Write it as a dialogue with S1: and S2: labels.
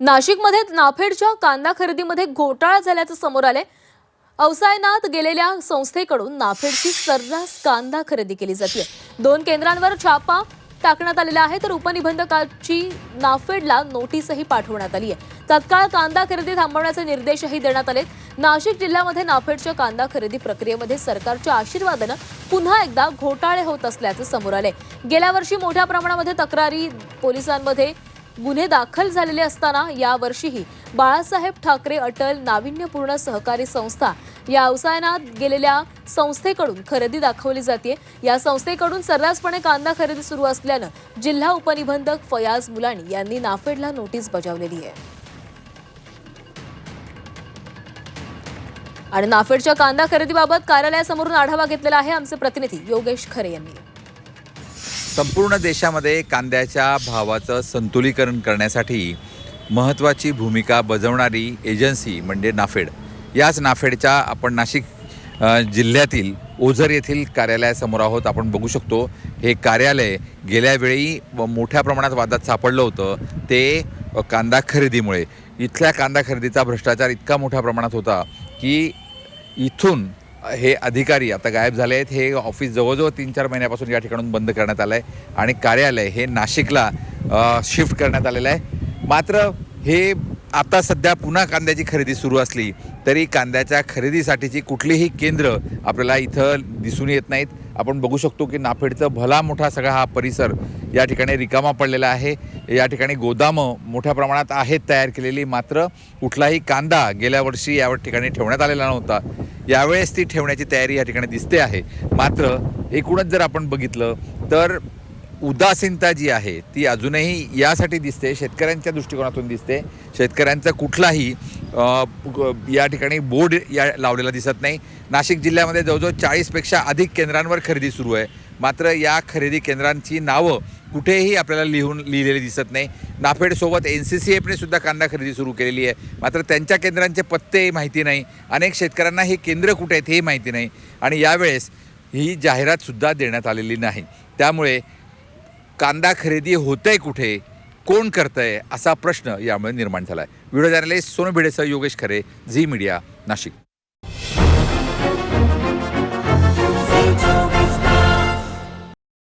S1: नाशिकमध्ये नाफेडच्या कांदा खरेदीमध्ये घोटाळा झाल्याचं समोर आले अवसायनात गेलेल्या संस्थेकडून नाफेडची सर्रास कांदा खरेदी केली जाते दोन केंद्रांवर छापा टाकण्यात आलेला आहे तर उपनिबंधकाची नाफेडला नोटीसही पाठवण्यात आली आहे तत्काळ कांदा खरेदी थांबवण्याचे निर्देशही देण्यात आले नाशिक जिल्ह्यामध्ये नाफेडच्या कांदा खरेदी प्रक्रियेमध्ये सरकारच्या आशीर्वादानं पुन्हा एकदा घोटाळे होत असल्याचं समोर आले गेल्या वर्षी मोठ्या प्रमाणामध्ये तक्रारी पोलिसांमध्ये गुन्हे दाखल झालेले असताना यावर्षीही बाळासाहेब ठाकरे अटल नाविन्यपूर्ण सहकारी संस्था या अवसायनात गेलेल्या संस्थेकडून खरेदी दाखवली जाते. या संस्थेकडून सर्रासपणे कांदा खरेदी सुरू असल्यानं जिल्हा उपनिबंधक फयाज मुलानी यांनी नाफेडला नोटीस बजावलेली आहे. आणि नाफेडच्या कांदा खरेदीबाबत कार्यालयासमोरून आढावा घेतलेला आहे आमचे प्रतिनिधी योगेश खरे यांनी.
S2: संपूर्ण देशामध्ये कांद्याच्या भावाचं संतुलीकरण करण्यासाठी महत्त्वाची भूमिका बजावणारी एजन्सी म्हणजे नाफेड. याच नाफेडच्या आपण नाशिक जिल्ह्यातील ओझर येथील कार्यालयासमोर आहोत. आपण बघू शकतो हे कार्यालय गेल्या वेळी मोठ्या प्रमाणात वादात सापडलं होतं. ते कांदा खरेदीमुळे. इथल्या कांदा खरेदीचा भ्रष्टाचार इतका मोठ्या प्रमाणात होता की इथून हे अधिकारी आता गायब झाले आहेत. हे ऑफिस जवळजवळ तीन चार महिन्यापासून या ठिकाणून बंद करण्यात आलं आहे आणि कार्यालय हे नाशिकला शिफ्ट करण्यात आलेलं आहे. मात्र हे आता सध्या पुन्हा कांद्याची खरेदी सुरू असली तरी कांद्याच्या खरेदीसाठीची कुठलीही केंद्र आपल्याला इथं दिसून येत नाहीत. आपण बघू शकतो की नाफेडचं भला मोठा सगळा हा परिसर या ठिकाणी रिकामा पडलेला आहे. या ठिकाणी गोदामं मोठ्या प्रमाणात आहेत तयार केलेली मात्र कुठलाही कांदा गेल्या वर्षी या ठिकाणी ठेवण्यात आलेला नव्हता. यावेळेस ती ठेवण्याची तयारी या ठिकाणी दिसते आहे. मात्र एकूणच जर आपण बघितलं तर उदासीनता जी आहे ती अजूनही यासाठी दिसते शेतकऱ्यांच्या दृष्टिकोनातून दिसते. शेतकऱ्यांचा कुठलाही ग- या ठिकाणी बोर्ड या लावलेला दिसत नाही. नाशिक जिल्ह्यामध्ये जवळजवळ चाळीसपेक्षा अधिक केंद्रांवर खरेदी सुरू आहे. मात्र या खरेदी केंद्रांची नावं कुठेही आपल्याला लिहून लिहिलेली दिसत नाही. नाफेडसोबत एन सी सी एफने सुद्धा कांदा खरेदी सुरू केलेली आहे. मात्र त्यांच्या केंद्रांचे पत्ते माहिती नाही. अनेक शेतकऱ्यांना हे केंद्र कुठे आहेत हे माहिती नाही. आणि यावेळेस ही जाहिरातसुद्धा देण्यात आलेली नाही. त्यामुळे कांदा खरेदी होतंय कुठे? कोण करतंय? असा प्रश्न यामुळे निर्माण झाला आहे व्हिडिओ जर्नलिस्ट सोनू भिडेसह योगेश खरे झी मीडिया नाशिक.